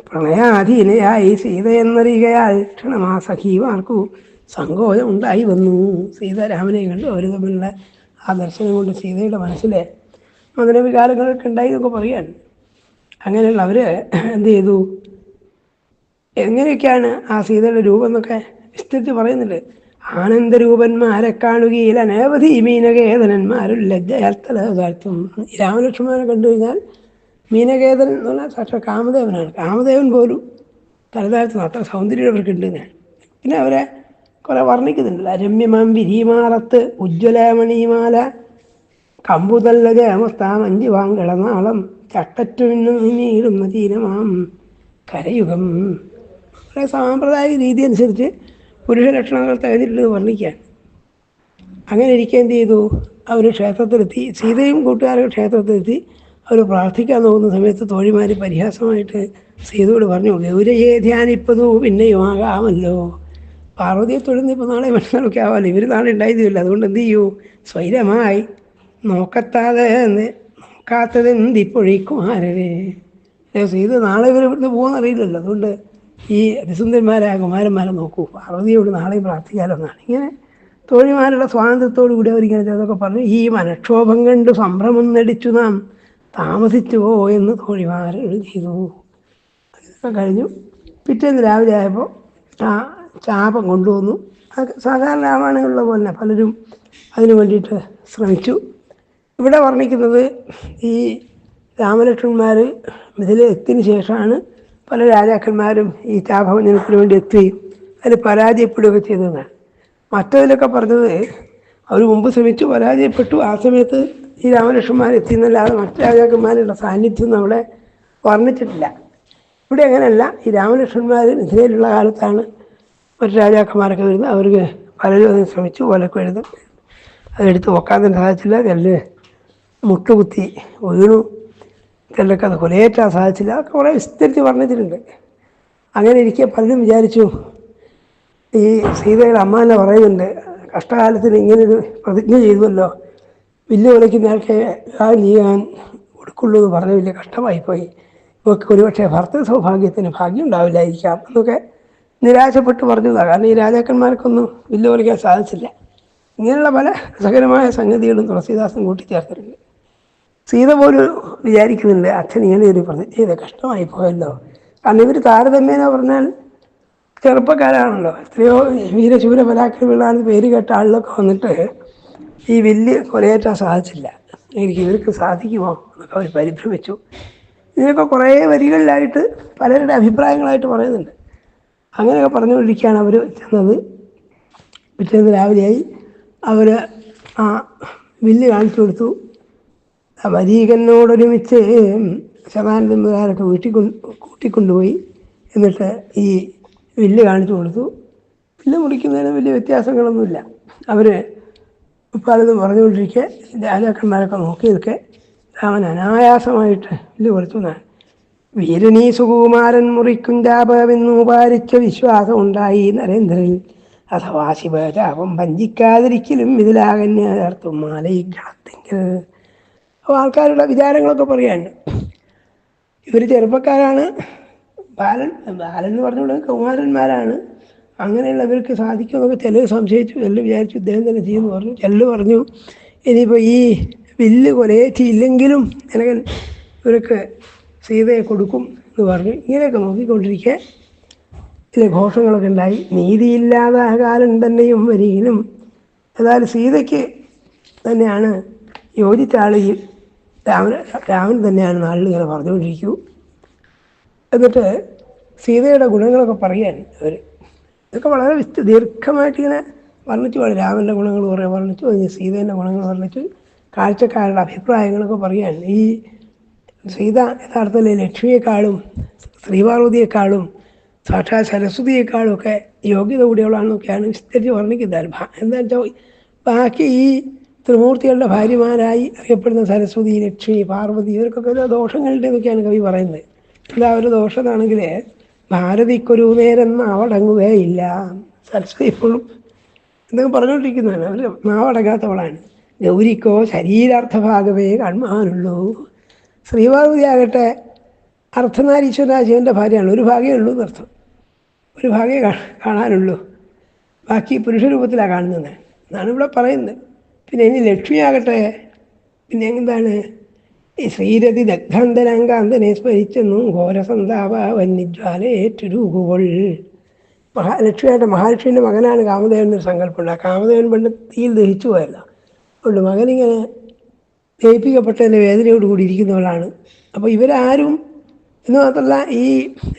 പ്രണയാധീനയായി സീത എന്നറിയുകയാൽ ക്ഷണമാ സഖീമാർക്കു സങ്കോചം ഉണ്ടായി വന്നു. സീത രാമനെ കണ്ടു. അവർ തമ്മിലുള്ള ആ ദർശനം കൊണ്ട് സീതയുടെ മനസ്സിലെ മധുരവികാരങ്ങളൊക്കെ ഉണ്ടായി എന്നൊക്കെ പറയാൻ അങ്ങനെയുള്ള അവർ എന്ത് ചെയ്തു? എങ്ങനെയൊക്കെയാണ് ആ സീതയുടെ രൂപം എന്നൊക്കെ വിസ്തരിച്ച് പറയുന്നുണ്ട്. ആനന്ദരൂപന്മാരെ കാണുകയിൽ അനവധി മീനകേതനന്മാരും ലജ്ജയാൽത്തലതാഴ്ത്തും ഈ രാമലക്ഷ്മണനെ കണ്ടു കഴിഞ്ഞാൽ മീനകേതൻ എന്ന് പറഞ്ഞാൽ സാക്ഷാ കാമദേവനാണ്. കാമദേവൻ പോലും തലതാഴ്ത്തുന്നു അത്ര സൗന്ദര്യം അവർക്കുണ്ട് ഞാൻ പിന്നെ അവരെ കുറെ വർണിക്കുന്നുണ്ടല്ലോ രമ്യമാം വിരിമാറത്ത് ഉജ്ജ്വലമണിമാല കമ്പുതല്ല ജയമസ്താം അഞ്ചു വാങ്കിളനാളം ചട്ടറ്റുമിന്നും തീരമാം കരയുഗം. വളരെ സാമ്പ്രദായിക രീതി അനുസരിച്ച് പുരുഷ ലക്ഷണങ്ങൾ തികഞ്ഞിട്ടുള്ളത് വർണിക്കാൻ. അങ്ങനെ ഇരിക്കെ എന്ത് ചെയ്തു. അവർ ക്ഷേത്രത്തിലെത്തി. സീതയും കൂട്ടുകാരും ക്ഷേത്രത്തിലെത്തി. അവർ പ്രാർത്ഥിക്കാൻ നോക്കുന്ന സമയത്ത് തോഴിമാർ പരിഹാസമായിട്ട് സീതയോട് പറഞ്ഞു ഗൗരയെ ധ്യാനിപ്പതു പിന്നെയും ആകാമല്ലോ പാർവതിയെ തൊഴുന്നിപ്പോൾ നാളെ മറ്റന്നാളൊക്കെ ആവാമല്ലോ ഇവർ നാളെ ഉണ്ടായതുമില്ല അതുകൊണ്ട് എന്ത് ചെയ്യൂ? സ്വൈരമായി നോക്കത്താതെ എന്ന് നോക്കാത്തത് എന്തിപ്പൊഴിക്കുമാരരെ ഇത് നാളെ ഇവർ ഇവിടുന്ന് പോകുന്ന അറിയില്ലല്ലോ അതുകൊണ്ട് ഈ അതിസുന്ദരന്മാരായ കുമാരന്മാരെ നോക്കൂ. പാർവതിയോട് നാളെ പ്രാർത്ഥിക്കാലോ എന്നാണ് ഇങ്ങനെ തോഴിമാരുടെ സ്വാതന്ത്ര്യത്തോടു കൂടി അവരിങ്ങനെ ചിലതൊക്കെ പറഞ്ഞു ഈ മനക്ഷോഭം കണ്ട് സംഭ്രമം നടിച്ചു നാം താമസിച്ചുവോ? എന്ന് തോഴിമാർ ചെയ്തു അതൊക്കെ കഴിഞ്ഞു. പിറ്റേന്ന് രാവിലെ ആയപ്പോൾ ആ ചാപം കൊണ്ടുവന്നു. സാധാരണ രാമായണങ്ങളിലെ പോലെ പലരും അതിനു വേണ്ടിയിട്ട് ശ്രമിച്ചു. ഇവിടെ വർണിക്കുന്നത് ഈ രാമലക്ഷ്മണന്മാർ എത്തിന് ശേഷമാണ് പല രാജാക്കന്മാരും ഈ ചാപഭഞ്ജനത്തിന് വേണ്ടി എത്തുകയും അതിൽ പരാജയപ്പെടുകയൊക്കെ ചെയ്തതെന്നാണ് മറ്റതിലൊക്കെ പറഞ്ഞത് അവർ മുമ്പ് ശ്രമിച്ചു പരാജയപ്പെട്ടു. ആ സമയത്ത് ഈ രാമലക്ഷ്മണന്മാർ എത്തിയെന്നല്ലാതെ മറ്റു രാജാക്കന്മാരുടെ സാന്നിധ്യം നമ്മളെ വർണിച്ചിട്ടില്ല. ഇവിടെ അങ്ങനെയല്ല. ഈ രാമലക്ഷ്മണന്മാർ ഇതിലുള്ള കാലത്താണ് മറ്റു രാജാക്കന്മാരൊക്കെ വരുന്നത്. അവർക്ക് പലരും അതിന് ശ്രമിച്ചു പോലൊക്കെ എഴുതും. അതെടുത്ത് വെക്കാൻ തന്നെ സാധിച്ചില്ല. ചിലർ മുട്ടുകുത്തി വീണു. ഇതെല്ലാം അത് കൊലയേറ്റാൻ സാധിച്ചില്ല. അതൊക്കെ കുറേ വിസ്തരിച്ച് പറഞ്ഞിട്ടുണ്ട്. അങ്ങനെ ഇരിക്കെ പലരും വിചാരിച്ചു ഈ സീതയുടെ അമ്മ തന്നെ പറയുന്നുണ്ട് കഷ്ടകാലത്തിന് ഇങ്ങനൊരു പ്രതിജ്ഞ ചെയ്തുവല്ലോ. വില്ല് വിളിക്കുന്നയാൾക്ക് വിവാഹം ചെയ്യാൻ കൊടുക്കുള്ളൂ എന്ന് പറഞ്ഞ വലിയ കഷ്ടമായിപ്പോയി. ഇവർക്ക് ഒരുപക്ഷെ ഭർത്തൃ സൗഭാഗ്യത്തിന് ഭാഗ്യം ഉണ്ടാവില്ലായിരിക്കാം എന്നൊക്കെ നിരാശപ്പെട്ട് പറഞ്ഞതാണ് കാരണം ഈ രാജാക്കന്മാർക്കൊന്നും വില്ല് വിളിക്കാൻ സാധിച്ചില്ല. ഇങ്ങനെയുള്ള പല രസകരമായ സംഗതികളും തുളസീദാസൻ കൂട്ടിച്ചേർത്തിട്ടുണ്ട്. സീത പോലും വിചാരിക്കുന്നുണ്ട് അച്ഛൻ ഇങ്ങനെ ഒരു പറഞ്ഞു ചെയ്ത കഷ്ടമായി പോയല്ലോ. കാരണം ഇവർ താരതമ്യേന പറഞ്ഞാൽ ചെറുപ്പക്കാരാണല്ലോ. എത്രയോ വീരശൂര പരാക്രമികളാണ് പേര് കേട്ട ആളിലൊക്കെ വന്നിട്ട് ഈ വലിയ കൊലയേറ്റാൻ സാധിച്ചില്ല. എനിക്ക് ഇവർക്ക് സാധിക്കുമോ എന്നൊക്കെ അവർ പരിഭ്രമിച്ചു. ഇതിനൊക്കെ കുറേ വരികളിലായിട്ട് പലരുടെ അഭിപ്രായങ്ങളായിട്ട് പറയുന്നുണ്ട്. അങ്ങനെയൊക്കെ പറഞ്ഞുകൊണ്ടിരിക്കുകയാണ് അവർ ചെന്നത്. പിറ്റേന്ന് രാവിലെയായി അവർ ആ വില്ല് കാണിച്ചു കൊടുത്തു. വരീകനോടൊരുമിച്ച് ശതാനന്ദകാരൊക്കെ വീട്ടിൽ കൊണ്ട് കൂട്ടിക്കൊണ്ടുപോയി. എന്നിട്ട് ഈ വില്ല് കാണിച്ചു കൊടുത്തു. വില്ല് മുറിക്കുന്നതിന് വലിയ വ്യത്യാസങ്ങളൊന്നുമില്ല. അവർ ഉപ്പാലെന്ന് പറഞ്ഞുകൊണ്ടിരിക്കെ രാജാക്കന്മാരൊക്കെ നോക്കിയതൊക്കെ രാമൻ അനായാസമായിട്ട് വില്ല് കൊടുത്തു എന്നാണ്. വീരനീ സുകുമാരൻ മുറിക്കും ജാപമെന്നു ഉപാരിച്ച വിശ്വാസം ഉണ്ടായി നരേന്ദ്രനിൽ. അഥവാ ശിവജാപം ഭഞ്ചിക്കാതിരിക്കലും ഇതിലാകന്യാർത്ഥം മാലയിക്കണത്തെങ്കിൽ അപ്പോൾ ആൾക്കാരുടെ വിചാരങ്ങളൊക്കെ പറയാണ്ട് ഇവർ ചെറുപ്പക്കാരാണ്. ബാലൻ ബാലൻ എന്ന് പറഞ്ഞുകൊണ്ട് കൗമാരന്മാരാണ്. അങ്ങനെയുള്ളവർക്ക് സാധിക്കുമെന്നൊക്കെ ചിലർ സംശയിച്ചു ചിലർ വിചാരിച്ചു ഇദ്ദേഹം തന്നെ ചെയ്യുമെന്ന് പറഞ്ഞു. ചിലർ പറഞ്ഞു ഇനിയിപ്പോൾ ഈ വില്ല് കൊലയേറ്റിയില്ലെങ്കിലും എനിക്ക് ഇവർക്ക് സീതയെ കൊടുക്കും എന്ന് പറഞ്ഞു. ഇങ്ങനെയൊക്കെ നോക്കിക്കൊണ്ടിരിക്കെ ചില ഘോഷങ്ങളൊക്കെ ഉണ്ടായി. നീതിയില്ലാതെ കാലം തന്നെയും വരികിലും ഏതായാലും സീതയ്ക്ക് തന്നെയാണ് യോജിച്ച രാമൻ രാമൻ തന്നെയാണ് നാളിൽ ഇങ്ങനെ പറഞ്ഞുകൊണ്ടിരിക്കൂ. എന്നിട്ട് സീതയുടെ ഗുണങ്ങളൊക്കെ പറയാൻ അവർ ഇതൊക്കെ വളരെ വിസ്ത ദീർഘമായിട്ട് ഇങ്ങനെ വർണിച്ചു പോയി രാമന്റെ ഗുണങ്ങൾ കുറേ വർണിച്ചു കഴിഞ്ഞ് സീതേന്റെ ഗുണങ്ങൾ വർണിച്ചു. കാഴ്ചക്കാരുടെ അഭിപ്രായങ്ങളൊക്കെ പറയാൻ. ഈ സീത യഥാർത്ഥത്തിൽ ലക്ഷ്മിയെക്കാളും ശ്രീപാർവതിയെക്കാളും സാക്ഷാത് സരസ്വതിയെക്കാളും ഒക്കെ യോഗ്യത കൂടിയവളാണെന്നൊക്കെയാണ് വിസ്തരിച്ച് വർണിക്കുന്നത്. എന്താ വെച്ചാൽ ബാക്കി ഈ ത്രിമൂർത്തികളുടെ ഭാര്യമാരായി അറിയപ്പെടുന്ന സരസ്വതി ലക്ഷ്മി പാർവതി ഇവർക്കൊക്കെ ഓരോ ദോഷങ്ങളുടെ എന്നൊക്കെയാണ് കവി പറയുന്നത്. അല്ല ഒരു ദോഷമാണെങ്കിൽ ഭാരതിക്കൊരു നേരം നാവടങ്ങുകയില്ല. സരസ്വതി ഇപ്പോഴും എന്തൊക്കെ പറഞ്ഞുകൊണ്ടിരിക്കുന്നതാണ്. അവർ നാവടങ്ങാത്തവളാണ്. ഗൗരിക്കോ ശരീരാർത്ഥഭാഗമേ കാണുമാനുള്ളൂ ശ്രീപാർവതി ആകട്ടെ അർദ്ധനാരീശ്വര ശിവന്റെ ഭാര്യയാണ്. ഒരു ഭാഗമേ ഉള്ളൂ എന്നർത്ഥം ഒരു ഭാഗമേ കാണാനുള്ളൂ. ബാക്കി പുരുഷരൂപത്തിലാണ് കാണുന്നത്. എന്നാണ് ഇവിടെ പറയുന്നത്. പിന്നെ ഇനി ലക്ഷ്മിയാകട്ടെ. പിന്നെ എന്താണ്? ഈ ശ്രീരതി ദഗ്ധാന്തരാങ്കാന്തനെ സ്മരിച്ചെന്നും ഘോരസന്താപ വന്യജ്വാലേറ്റുരുകുകൊൾ മഹാ ലക്ഷ്മിയായിട്ട് മഹാലക്ഷ്മിന്റെ മകനാണ് കാമദേവൻ എന്നൊരു സങ്കല്പമുണ്ട്. ആ കാമദേവൻ പണ്ട് തീയിൽ ദഹിച്ചു പോയല്ലോ അതുകൊണ്ട് മകനിങ്ങനെ ദഹിപ്പിക്കപ്പെട്ടതിന്റെ വേദനയോട് കൂടി ഇരിക്കുന്നവളാണ്. അപ്പോൾ ഇവരാരും എന്ന് മാത്രമല്ല ഈ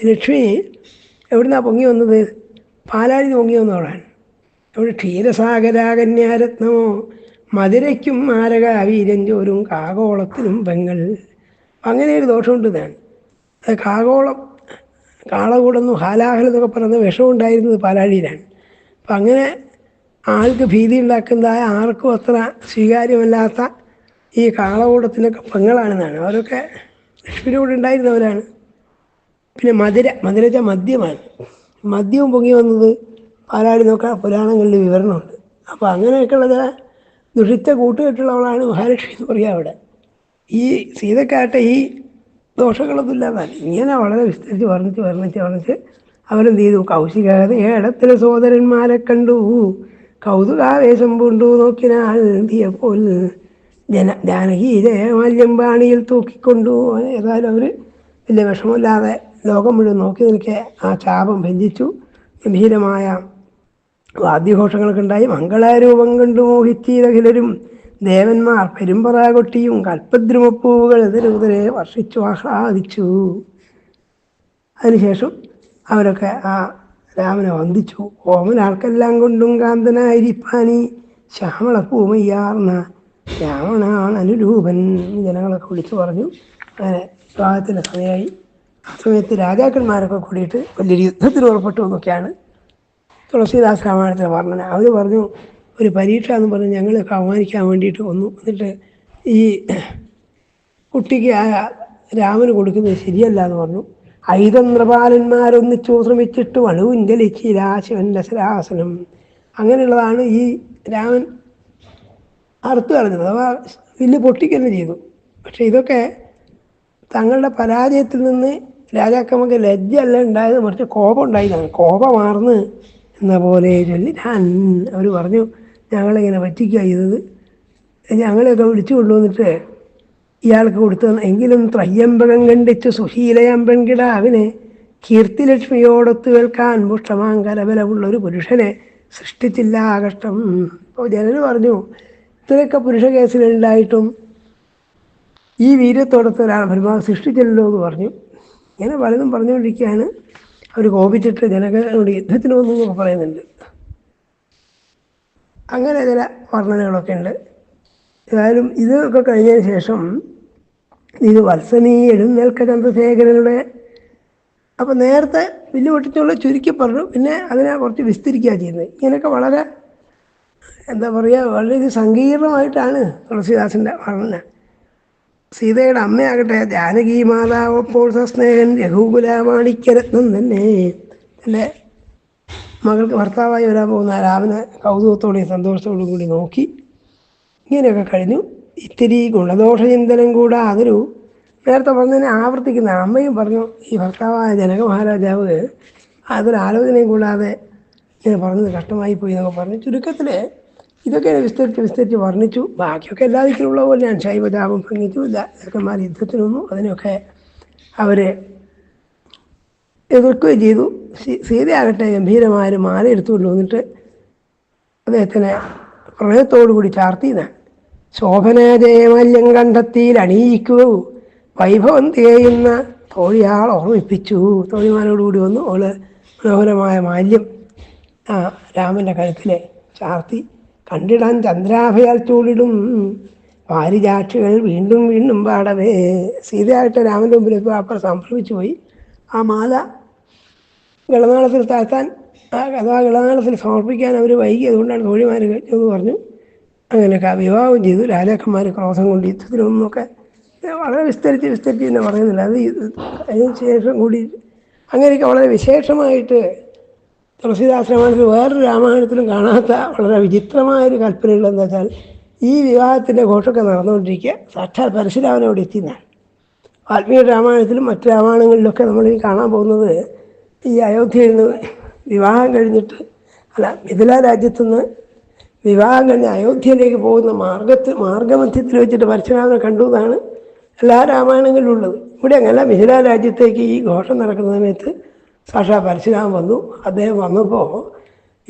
ലക്ഷ്മി എവിടുന്നാണ് പൊങ്ങി വന്നത്? പാലാഴി പൊങ്ങി വന്നവളാണ്. അവിടെ ക്ഷീരസാഗരാകന്യാരത്നമോ മധുരയ്ക്കും മാരക വീരഞ്ചോരും കാകോളത്തിനും പെങ്ങൾ. അങ്ങനെ ഒരു ദോഷമുണ്ട് ഞാൻ അത് കാകോളം കാളകൂടെന്നും ഹാലാഹലം എന്നൊക്കെ പറയുന്ന വിഷമുണ്ടായിരുന്നത് പാലാഴിയിലാണ്. അപ്പം അങ്ങനെ ആൾക്ക് ഭീതി ഉണ്ടാക്കുന്നതായ ആർക്കും അത്ര സ്വീകാര്യമല്ലാത്ത ഈ കാളകൂടത്തിനൊക്കെ പെങ്ങളാണെന്നാണ്. അവരൊക്കെ ലക്ഷ്മിയുടെ ഉണ്ടായിരുന്നവരാണ്. പിന്നെ മധുര മധുര വെച്ചാൽ മദ്യമാണ്. മദ്യവും പൊങ്ങി വന്നത് പാലാടി നോക്കാൻ പുരാണങ്ങളിൽ വിവരണമുണ്ട്. അപ്പോൾ അങ്ങനെയൊക്കെയുള്ള ദുഷിച്ച കൂട്ടുകെട്ടുള്ളവളാണ് മഹാലക്ഷ്മി എന്ന് പറയുക അവിടെ. ഈ സീതക്കാട്ടെ ഈ ദോഷങ്ങളൊന്നും ഇല്ലാതാണ് ഇങ്ങനെ വളരെ വിസ്തരിച്ച് വർണിച്ച് വർണിച്ച് വർണിച്ച് അവരെന്ത് ചെയ്തു? കൗശികാതെ ഏടത്തിലെ സോദരന്മാരെ കണ്ടു. കൗതുകാവേശം പൂണ്ടു നോക്കിനാൽ തീയപ്പോൾ ജന ജാനകി മല്യം പാണിയിൽ തൂക്കിക്കൊണ്ടു. ഏതായാലും അവർ വലിയ വിഷമമില്ലാതെ ലോകം മുഴുവൻ നോക്കി നിൽക്കെ ആ ചാപം ഭഞ്ജിച്ചു ഗംഭീരമായ വാദ്യഘോഷങ്ങളൊക്കെ ഉണ്ടായി. മംഗളാരൂപം കണ്ടു മോഹിച്ചീരകിലരും ദേവന്മാർ പെരുമ്പറ കൊട്ടിയും കൽപ്പദ്രുമപ്പൂവുകൾ എതിരെതിരെ വർഷിച്ചു ആഹ്ലാദിച്ചു. അതിനുശേഷം അവരൊക്കെ ആ രാമനെ വന്ദിച്ചു. ഓമനാൾക്കെല്ലാം കൊണ്ടും കാന്തനായിരിപ്പാനി ശ്യാമള പൂമയ്യാർന്ന രാവണാണ് അനുരൂപൻ ജനങ്ങളൊക്കെ വിളിച്ചു പറഞ്ഞു. അങ്ങനെ വിവാഹത്തിന്റെ സമയമായി. ആ സമയത്ത് രാജാക്കന്മാരൊക്കെ കൂടിയിട്ട് വലിയൊരു യുദ്ധത്തിന് പുറപ്പെട്ടു എന്നൊക്കെയാണ് തുളസീദാസ് രാമായണത്തിലെ വർണന. അവർ പറഞ്ഞു ഒരു പരീക്ഷ എന്ന് പറഞ്ഞ് ഞങ്ങൾ അവമാനിക്കാൻ വേണ്ടിയിട്ട് വന്നു. എന്നിട്ട് ഈ കുട്ടിക്ക് ആ രാമന് കൊടുക്കുന്നത് ശരിയല്ല എന്ന് പറഞ്ഞു. ഐതന്ത്രപാലന്മാരൊന്നിച്ചു ശ്രമിച്ചിട്ട് വണുവിഞ്ചലിച്ചില്ല രാശിവൻ ശരാസനം അങ്ങനെയുള്ളതാണ് ഈ രാമൻ അറുത്തു കളഞ്ഞത്. അഥവാ വില്ല് പൊട്ടിക്കുന്നു ചെയ്തു. പക്ഷേ ഇതൊക്കെ തങ്ങളുടെ പരാജയത്തിൽ നിന്ന് രാജാക്കന്മാർക്ക് ലജ്ജയല്ല ഉണ്ടായത് മറിച്ച് കോപം ഉണ്ടായതാണ്. കോപമാർന്ന് എന്ന പോലെ ചൊല്ലി. ഞാൻ അവർ പറഞ്ഞു ഞങ്ങളിങ്ങനെ പറ്റിക്കുക ചെയ്തത്. ഞങ്ങളെയൊക്കെ വിളിച്ചു കൊണ്ടുവന്നിട്ട് ഇയാൾക്ക് കൊടുത്തു എങ്കിലും ത്രയ്യമ്പകം കണ്ടിച്ച് സുശീലയാം പെൺകിടാവിനെ കീർത്തിലക്ഷ്മിയോടൊത്തു കേൾക്കാൻ പുഷ്ടമാം കലബലമുള്ള ഒരു പുരുഷനെ സൃഷ്ടിച്ചില്ല ആകഷ്ടം. അപ്പോൾ ജനന് പറഞ്ഞു ഇത്രയൊക്കെ പുരുഷ കേസിലുണ്ടായിട്ടും ഈ വീര്യത്തോടത്ത് ഒരാൾ സൃഷ്ടിച്ചല്ലോ എന്ന് പറഞ്ഞു. ഇങ്ങനെ പലതും പറഞ്ഞുകൊണ്ടിരിക്കുകയാണ്. അവർ കോപിച്ചിട്ട് ജനകനോട് യുദ്ധത്തിന് വന്നു എന്നൊക്കെ പറയുന്നുണ്ട്. അങ്ങനെ ചില വർണനകളൊക്കെ ഉണ്ട്. ഏതായാലും ഇതൊക്കെ കഴിഞ്ഞതിന് ശേഷം ഇത് വത്സനീ എഴുന്നേൽക്ക ചന്ദ്രശേഖരനുടെ അപ്പം നേരത്തെ വില്ല് പൊട്ടിച്ചുള്ള ചുരുക്കി പറഞ്ഞു. പിന്നെ അതിനെ കുറച്ച് വിസ്തരിക്കുക ചെയ്യുന്നത്. ഇങ്ങനെയൊക്കെ വളരെ എന്താ പറയുക വളരെ സങ്കീർണമായിട്ടാണ് തുളസിദാസിന്റെ വർണന. സീതയുടെ അമ്മയാകട്ടെ ജാനകി മാതാവ് അപ്പോൾ സസ്നേഹൻ രഘുകുലാമാണിക്യരത്നം തന്നെ എന്റെ മകൾക്ക് ഭർത്താവായി വരാൻ പോകുന്ന രാമനെ കൗതുകത്തോടെയും സന്തോഷത്തോടും കൂടി നോക്കി. ഇങ്ങനെയൊക്കെ കഴിഞ്ഞു. ഇത്തിരി ഗുണദോഷചിന്തനം കൂടെ അതൊരു നേരത്തെ പറഞ്ഞതിനെ ആവർത്തിക്കുന്ന അമ്മയും പറഞ്ഞു ഈ ഭർത്താവായ ജനക മഹാരാജാവ് അതൊരു ആലോചനയും കൂടാതെ ഇങ്ങനെ പറഞ്ഞത് കഷ്ടമായി പോയി എന്നൊക്കെ പറഞ്ഞു ചുരുക്കത്തിൽ ഇതൊക്കെ വിസ്തരിച്ച് വിസ്തരിച്ച് വർണിച്ചു. ബാക്കിയൊക്കെ എല്ലാ ദിക്കിലുള്ള പോലെയാണ് ശൈവജാപം ഭംഗിച്ചു. ചെറുക്കന്മാർ യുദ്ധത്തിനൊന്നും അതിനൊക്കെ അവർ എതിർക്കുകയും ചെയ്തു. സീതയാകട്ടെ ഗംഭീരമായൊരു മാല എടുത്തുകൊണ്ട് വന്നിട്ട് അദ്ദേഹത്തിനെ പ്രണയത്തോടുകൂടി ചാർത്തിയതാണ് ശോഭനാജയമല്യം കണ്ടെത്തിയിൽ അണിയിക്കൂ. വൈഭവം തികയുന്ന തോഴിയാൾ ഓർമ്മിപ്പിച്ചു. തോഴിമാരോടുകൂടി വന്നു. അവൾ മനോഹരമായ മാല്യം രാമന്റെ കഴുത്തിലെ ചാർത്തി. കണ്ടിടാൻ ചന്ദ്രാഭയാൽ ചൂടിടും. പാരിജാക്ഷികൾ വീണ്ടും വീണ്ടും പാടവേ. സീതയായിട്ട് രാമന്റെ മുമ്പിൽ ഇപ്പോൾ സംഭ്രമിച്ചു പോയി. ആ മാല ഗളനാളത്തിൽ താഴ്ത്താൻ ആ അഥവാ ഗളനാളത്തിൽ സമർപ്പിക്കാൻ അവർ വൈകി. അതുകൊണ്ടാണ് തോഴിമാർ കഴിഞ്ഞതെന്ന് പറഞ്ഞു. അങ്ങനെയൊക്കെ വിവാഹം ചെയ്തു. രാജാക്കന്മാർ ക്രോധം കൊണ്ട് യുദ്ധത്തിനൊന്നൊക്കെ വളരെ വിസ്തരിച്ച് വിസ്തരിച്ച് തന്നെ പറയുന്നില്ല അത് അതിന് ശേഷം കൂടി അങ്ങനെയൊക്കെ വളരെ വിശേഷമായിട്ട് തുളസീദാസ് രാമായണത്തിൽ വേറൊരു രാമായണത്തിലും കാണാത്ത വളരെ വിചിത്രമായൊരു കൽപ്പനകൾ എന്താ വെച്ചാൽ ഈ വിവാഹത്തിന്റെ ഘോഷമൊക്കെ നടന്നുകൊണ്ടിരിക്കുക. സാക്ഷാൽ പരശുരാമൻ അവിടെ എത്തിയെന്നാണ്. വാൽമീകി രാമായണത്തിലും മറ്റ് രാമായണങ്ങളിലൊക്കെ നമ്മൾ ഈ കാണാൻ പോകുന്നത് ഈ അയോധ്യയിൽ നിന്ന് വിവാഹം കഴിഞ്ഞിട്ട് അല്ല മിഥില രാജ്യത്തുനിന്ന് വിവാഹം കഴിഞ്ഞ് അയോധ്യയിലേക്ക് പോകുന്ന മാർഗത്ത് മാർഗമധ്യത്തിൽ വെച്ചിട്ട് പരശുരാമനെ കണ്ടു എന്നാണ് എല്ലാ രാമായണങ്ങളിലും ഉള്ളത്. ഇവിടെ അങ്ങനെയല്ല മിഥില രാജ്യത്തേക്ക് ഈ ഘോഷം നടക്കുന്ന സമയത്ത് സാക്ഷാ പരശുരാമൻ വന്നു. അദ്ദേഹം വന്നപ്പോൾ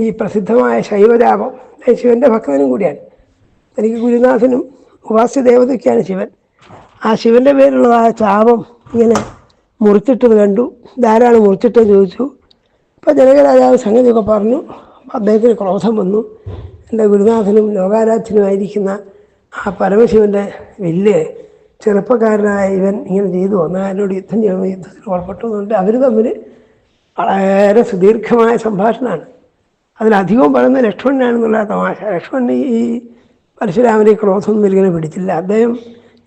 ഈ പ്രസിദ്ധമായ ശൈവരാമം ശിവന്റെ ഭക്തനും കൂടിയാണ്. എനിക്ക് ഗുരുനാഥനും ഉപാസ്യ ദേവതയ്ക്കാണ് ശിവൻ. ആ ശിവന്റെ പേരുള്ള ആ ചാപം ഇങ്ങനെ മുറിച്ചിട്ടത് കണ്ടു. ധാരാളം മുറിച്ചിട്ടെന്ന് ചോദിച്ചു. അപ്പോൾ ജനകരാജാവ് സംഗതിയൊക്കെ പറഞ്ഞു. അദ്ദേഹത്തിന് ക്രോധം വന്നു. എന്റെ ഗുരുനാഥനും ലോകാരാധ്യനുമായിരിക്കുന്ന ആ പരമശിവന്റെ വില്ല് ചെറുപ്പക്കാരനായ ഇവൻ ഇങ്ങനെ ചെയ്തു. വന്നകാരനോട് യുദ്ധം ചെയ്യണം യുദ്ധത്തിൽ പുറപ്പെട്ടു അവർ തമ്മിൽ വളരെ സുദീർഘമായ സംഭാഷണമാണ്. അതിലധികവും പറയുന്നത് ലക്ഷ്മണനാണെന്നുള്ള തമാശ. ലക്ഷ്മണൻ ഈ പരശുരാമനെ ക്രോധമൊന്നും ഇങ്ങനെ പിടിച്ചില്ല. അദ്ദേഹം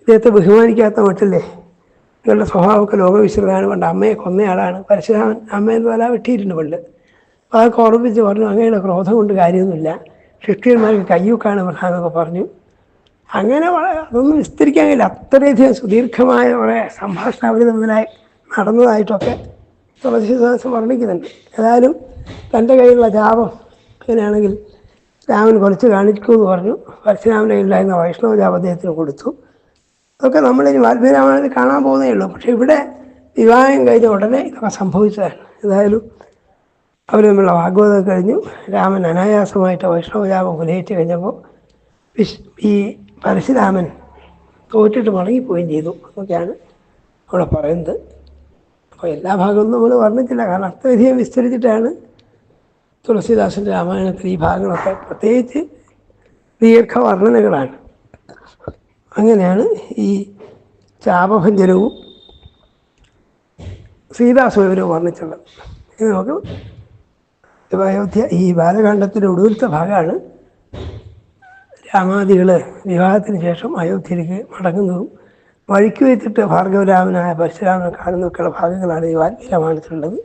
ഇദ്ദേഹത്തെ ബഹുമാനിക്കാത്ത മറ്റല്ലേ നിങ്ങളുടെ സ്വഭാവമൊക്കെ ലോകവിശ്രുതമാണ് പണ്ട് അമ്മയെ കൊന്നയാളാണ്. പരശുരാമൻ അമ്മേന്റെ തല വെട്ടിയിട്ടുണ്ട് പണ്ട്. അതൊക്കെ ഓർമ്മിച്ച് പറഞ്ഞു അങ്ങയുടെ ക്രോധം കൊണ്ട് കാര്യമൊന്നുമില്ല. ക്രിസ്ത്യന്മാർക്ക് കയ്യൂക്കാണ് പ്രധാനമൊക്കെ പറഞ്ഞു. അങ്ങനെ അതൊന്നും വിസ്തരിക്കാൻ കഴിയില്ല. അത്രയധികം സുദീർഘമായ കുറേ സംഭാഷണ തമ്മിലായി നടന്നതായിട്ടൊക്കെ തുളസീദാസം വർണിക്കുന്നുണ്ട് ഏതായാലും തന്റെ കയ്യിലുള്ള ജാപം അങ്ങനെയാണെങ്കിൽ രാമൻ കുറച്ച് കാണിക്കൂ എന്ന് പറഞ്ഞു. പരശുരാമന്റെ കയ്യിലായിരുന്ന വൈഷ്ണവ ജാപം അദ്ദേഹത്തിന് കൊടുത്തു. അതൊക്കെ നമ്മളിനി വാൽമീകി രാമായണത്തിൽ കാണാൻ പോകുന്നേ ഉള്ളൂ. പക്ഷേ ഇവിടെ വിവാഹം കഴിഞ്ഞ ഉടനെ ഇതൊക്കെ സംഭവിച്ചതാണ്. ഏതായാലും അവർ തമ്മിലുള്ള വാഗ്വാദം കഴിഞ്ഞു. രാമൻ അനായാസമായിട്ട് വൈഷ്ണവജാപം ഉന്നയിച്ച് കഴിഞ്ഞപ്പോൾ വിശ് ഈ പരശുരാമൻ തോറ്റിട്ട് മടങ്ങിപ്പോവുകയും ചെയ്തു. എന്നൊക്കെയാണ് അവിടെ പറയുന്നത്. അപ്പോൾ എല്ലാ ഭാഗവും നമ്മൾ വർണിച്ചില്ല. കാരണം അത്രയധികം വിസ്തരിച്ചിട്ടാണ് തുളസീദാസന്റെ രാമായണത്തിൽ ഈ ഭാഗങ്ങളൊക്കെ പ്രത്യേകിച്ച് ദീർഘവർണനകളാണ്. അങ്ങനെയാണ് ഈ ചാപഭഞ്ജനവും സീതാസ്വരവും വർണിച്ചുള്ളത്. ഇത് നമുക്ക് അയോധ്യ ഈ ബാലകാണ്ഡത്തിന്റെ ഒടുവിലത്തെ ഭാഗമാണ് രാമാദികൾ വിവാഹത്തിന് ശേഷം അയോധ്യയിലേക്ക് മടങ്ങുന്നതും വഴിക്ക് വെച്ചിട്ട് ഭാർഗവരാമനായ പരശുരാമനെ കാണുന്നൊക്കെയുള്ള ഭാഗങ്ങളാണ് ഈ വാൽമീകി രാമായണത്തിലുള്ളത്.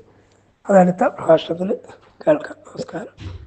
അതടുത്ത പ്രഭാഷണത്തിൽ കേൾക്കാം. നമസ്കാരം.